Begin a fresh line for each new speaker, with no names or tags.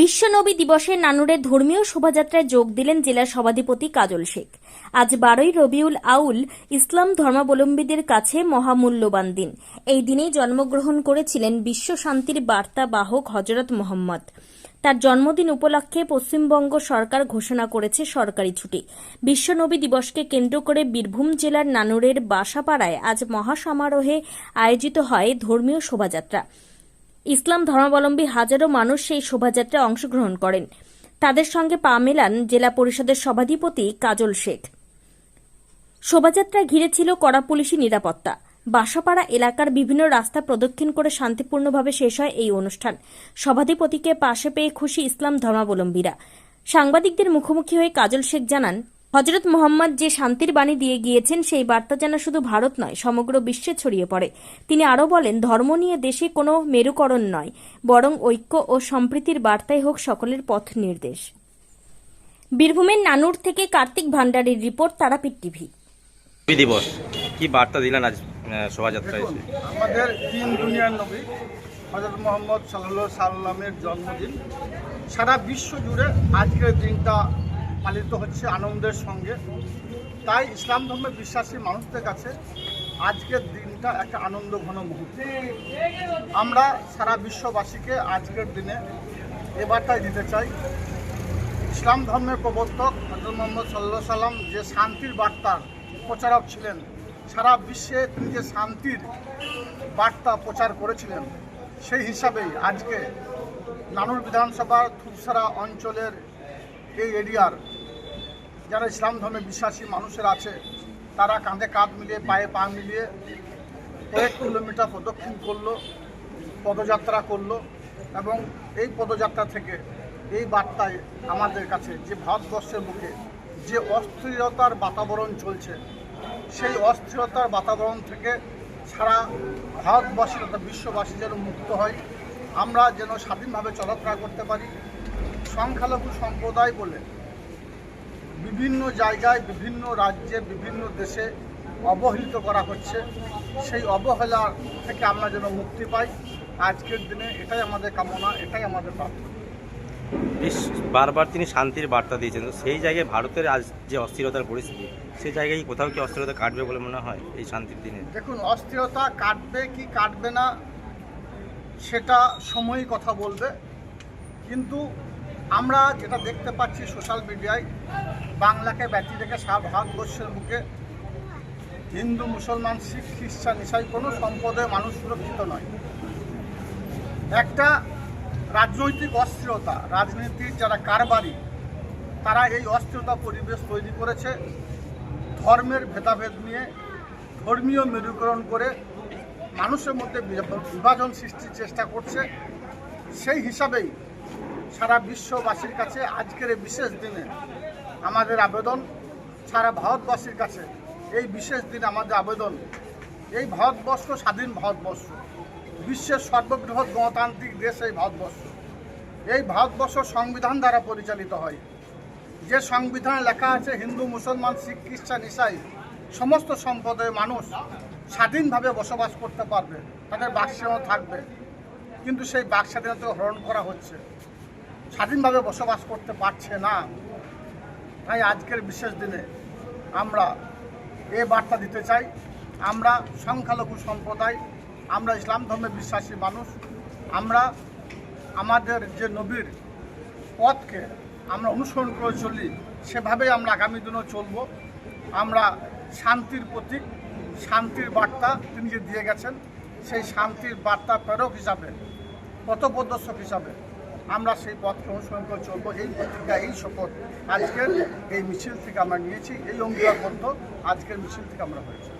বিশ্ব নবী দিবসে নানুরের ধর্মীয় শোভাযাত্রায় যোগ দিলেন জেলার সভাধিপতি কাজল শেখ। আজ বারোই রবিউল আউল ইসলাম ধর্মাবলম্বীদের কাছে মহামূল্যবান দিন। এই দিনেই জন্মগ্রহণ করেছিলেন বিশ্ব শান্তির বার্তা বাহক হজরত মোহাম্মদ। তার জন্মদিন উপলক্ষে পশ্চিমবঙ্গ সরকার ঘোষণা করেছে সরকারি ছুটি। বিশ্বনবী দিবসকে কেন্দ্র করে বীরভূম জেলার নানুরের বাসাপাড়ায় আজ মহাসমারোহে আয়োজিত হয় ধর্মীয় শোভাযাত্রা। ইসলাম ধর্মাবলম্বী হাজারো মানুষ সেই শোভাযাত্রায় অংশগ্রহণ করেন। তাদের সঙ্গে পা মেলান জেলা পরিষদের সভাধিপতি কাজল শেখ। শোভাযাত্রা ঘিরে ছিল কড়া পুলিশি নিরাপত্তা। বাসাপাড়া এলাকার বিভিন্ন রাস্তা প্রদক্ষিণ করে শান্তিপূর্ণভাবে শেষ হয় এই অনুষ্ঠান। সভাধিপতিকে পাশে পেয়ে খুশি ইসলাম ধর্মাবলম্বীরা। সাংবাদিকদের মুখোমুখি হয়ে কাজল শেখ জানান হজরত মোহাম্মদ যে শান্তির বাণী দিয়ে গিয়েছেন সেই বার্তা যেন শুধু ভারত নয় সমগ্র বিশ্বে ছড়িয়ে পড়ে। তিনি আরও বলেন ধর্ম নিয়ে দেশে কোনো মেরুকরণ নয় বরং ঐক্য ও সম্প্রীতির বার্তাই হোক সকলের পথ নির্দেশ। বীরভূমের নানুর থেকে কার্তিক ভান্ডারীর রিপোর্ট তারাপীঠ টিভি।
দিবস। কি বার্তা দিলেন আজ শোভাযাত্রায়
আমাদের তিন দুনিয়ার নবী হজরত মোহাম্মদ সাল্লাহ সাল্লামের জন্মদিন। সারা বিশ্ব জুড়ে আজকের দিনটা পালিত হচ্ছে আনন্দের সঙ্গে। তাই ইসলাম ধর্মে বিশ্বাসী মানুষদের কাছে আজকের দিনটা একটা আনন্দ ঘন মুহূর্ত। আমরা সারা বিশ্ববাসীকে আজকের দিনে এবারটাই দিতে চাই। ইসলাম ধর্মের প্রবর্তক হজরত মোহাম্মদ সাল্লাহ সাল্লাম যে শান্তির বার্তার প্রচারক ছিলেন, সারা বিশ্বে তিনি যে শান্তির বার্তা প্রচার করেছিলেন, সেই হিসাবেই আজকে নানুর বিধানসভার থুপসারা অঞ্চলের এই এরিয়ার যারা ইসলাম ধর্মে বিশ্বাসী মানুষের আছে, তারা কাঁধে কাঁধ মিলিয়ে, পায়ে পা মিলিয়ে কয়েক কিলোমিটার প্রদক্ষিণ করল, পদযাত্রা করল এবং এই পদযাত্রা থেকে এই বার্তায় আমাদের কাছে যে ভারতবর্ষের মুখে যে অস্থিরতার বাতাবরণ চলছে, সেই অস্থিরতার বাতাবরণ থেকে সারা ভারতবাসী তথা বিশ্ববাসী যেন মুক্ত হয়। আমরা যেন স্বাধীনভাবে চলাফেরা করতে পারি। সংখ্যালঘু সম্প্রদায় বলে বিভিন্ন জায়গায় বিভিন্ন রাজ্যে বিভিন্ন দেশে অবহেলিত করা হচ্ছে। সেই অবহেলা থেকে আমরা যেন মুক্তি পাই। আজকের দিনে এটাই আমাদের কামনা এটাই আমাদের প্রার্থনা।
বেশ- বারবার তিনি শান্তির বার্তা দিয়েছেন। তো সেই জায়গায় ভারতের আজ যে অস্থিরতার পরিস্থিতি সেই জায়গায় কোথাও কি অস্থিরতা কাটবে বলে মনে হয় এই শান্তির দিনে?
দেখুন অস্থিরতা কাটবে কি কাটবে না সেটা সময়ই কথা বলবে। কিন্তু আমরা যেটা দেখতে পাচ্ছি সোশ্যাল মিডিয়ায়, বাংলাকে ব্যতি রেখে সারা ভারতবর্ষের মুখে হিন্দু, মুসলমান, শিখ, খ্রিস্টান ইসাই কোনো সম্প্রদায়ের মানুষ সুরক্ষিত নয়। একটা রাজনৈতিক অস্থিরতা, রাজনীতির যারা কারবারি, তারা এই অস্থিরতা পরিবেশ তৈরি করেছে, ধর্মের ভেদাভেদ নিয়ে, ধর্মীয় মেরুকরণ করে মানুষের মধ্যে বিভাজন সৃষ্টির চেষ্টা করছে। সেই হিসাবেই সারা বিশ্ববাসীর কাছে আজকের এই বিশেষ দিনে আমাদের আবেদন, সারা ভারতবাসীর কাছে এই বিশেষ দিনে আমাদের আবেদন। এই ভারতবর্ষ স্বাধীন ভারতবর্ষ। বিশ্বের সর্ববৃহৎ গণতান্ত্রিক দেশ এই ভারতবর্ষ। এই ভারতবর্ষ সংবিধান দ্বারা পরিচালিত হয়। যে সংবিধানে লেখা আছে, হিন্দু, মুসলমান, শিখ, খ্রিস্টান, ইসাই, সমস্ত সম্প্রদায়ের মানুষ স্বাধীনভাবে বসবাস করতে পারবে, তাদের বাকস্বাধীনতা থাকবে। কিন্তু সেই বাকস্বাধীনতা হরণ করা হচ্ছে। স্বাধীনভাবে বসবাস করতে পারছে না। তাই আজকের বিশেষ দিনে আমরা এ বার্তা দিতে চাই, আমরা সংখ্যালঘু সম্প্রদায়, আমরা ইসলাম ধর্মে বিশ্বাসী মানুষ, আমরা আমাদের যে নবীর পথকে আমরা অনুসরণ করে চলি, সেভাবেই আমরা আগামী দিনেও চলব। আমরা শান্তির প্রতীক, শান্তির বার্তা তিনি যে দিয়ে গেছেন, সেই শান্তির বার্তা প্রেরক হিসাবে, পথপ্রদর্শক হিসাবে আমরা সেই পথকে অনুসরণ করে চলবো, এই পত্রিকা, এই শপথ। আজকের এই মিছিল থেকে আমরা নিয়েছি, এই অঙ্গীকারবদ্ধ আজকের মিছিল থেকে আমরা হয়েছি।